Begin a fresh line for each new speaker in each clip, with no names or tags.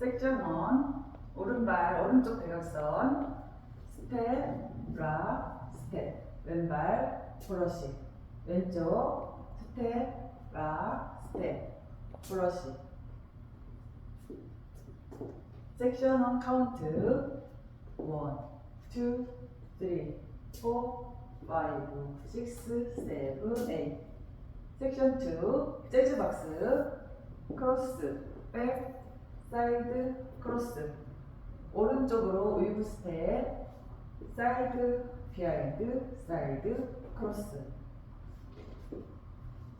섹션 1 오른발 오른쪽 대각선 스텝 락 스텝 왼발 브러쉬. 왼쪽 스텝 락 스텝 브러쉬. 섹션 1 카운트. 1 2 3 4 5 6 7 8 섹션 2 재즈 박스. 크로스 백 사이드 크로스. 오른쪽으로 웨이브 스텝 사이드 비하인드 사이드 크로스.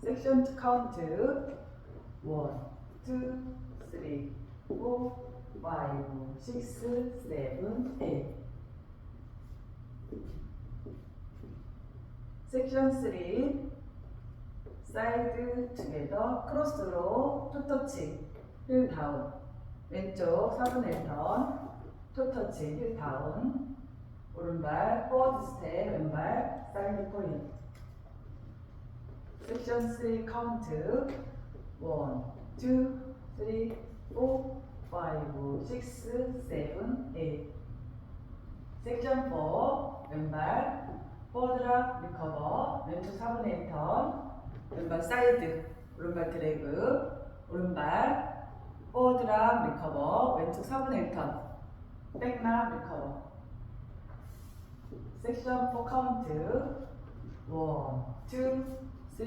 섹션 2 카운트 1 2 3 4 5 6 7 8 섹션 3 사이드 투게더 크로스로 토터치 힐 다운 왼쪽 4분의 1턴 토터치 힐 다운 오른발 포워드 스텝 왼발 사이드 포인. 섹션 3 카운트 1 2 3 4 5 6 7 8 섹션 4 왼발 포워드락 리커버 왼쪽 4분의 1턴 왼발 사이드 오른발 드래그 오른발 포워드락 리커버 왼쪽 4분의 1턴. 백락 리커버. 섹션 4 카운트. 1 2 3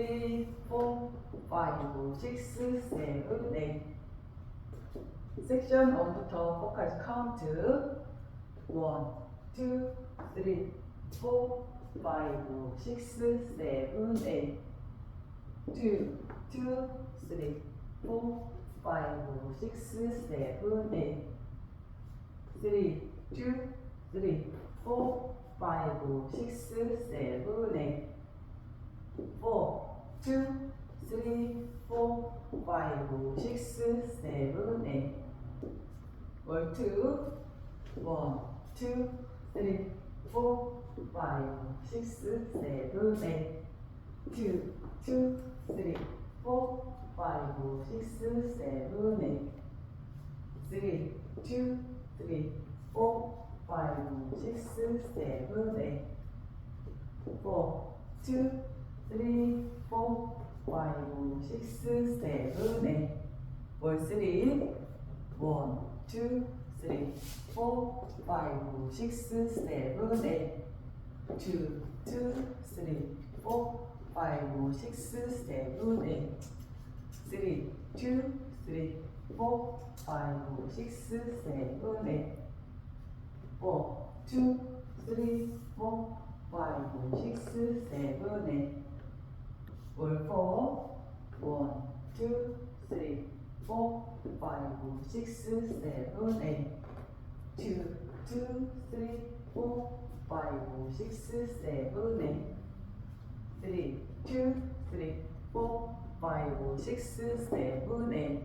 4 5 6 7 8 섹션 1부터 4까지 카운트. 1 2 3 4 5 6 7 8 two, two, three, four, five, six, seven, eight. Three, two, three, four, five, six, seven, eight. Four, two, three, four, five, six, seven, eight. One, two, one, two, three, four, five, six, seven, eight. Two, two, three, four, five, six, seven, eight. Three, two, three, four, five, six, seven, eight. Four, two, three, four, five, six, seven, eight. One, three, one, two, three, four, five, six, seven, eight. Two, two, three, four, five, six, seven, eight. Three, two, three, four, five, six, seven, eight. Four, two, three, four, five, six, seven, eight. Roll four, one, two, three, four, five, six, seven, eight. Two, two, three, four, five, six, seven, eight. Three, two, three, four, five, six, seven, eight.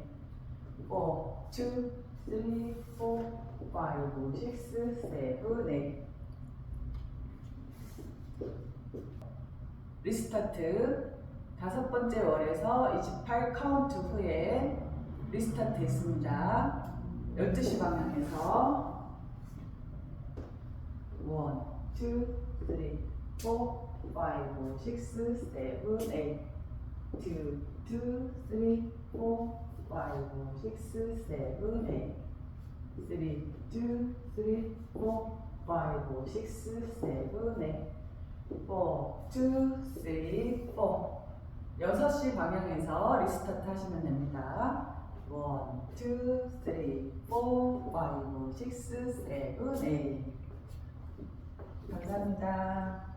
Four, two, three, four, five, six, seven, eight. 리스타트 다섯 번째 월에서 28 카운트 후에 리스타트 했습니다. 12시 방향에서 1, 2, 3, 4, 5, 6, 7, 8 2, 2, 3, 4, 5, 6, 7, 8 3, 2, 3, 4, 5, 6, 7, 8 4, 2, 3, 4 6시 방향에서 리스타트 하시면 됩니다. 1, 2, 3, 4, 5, 6, 7, 8 감사합니다.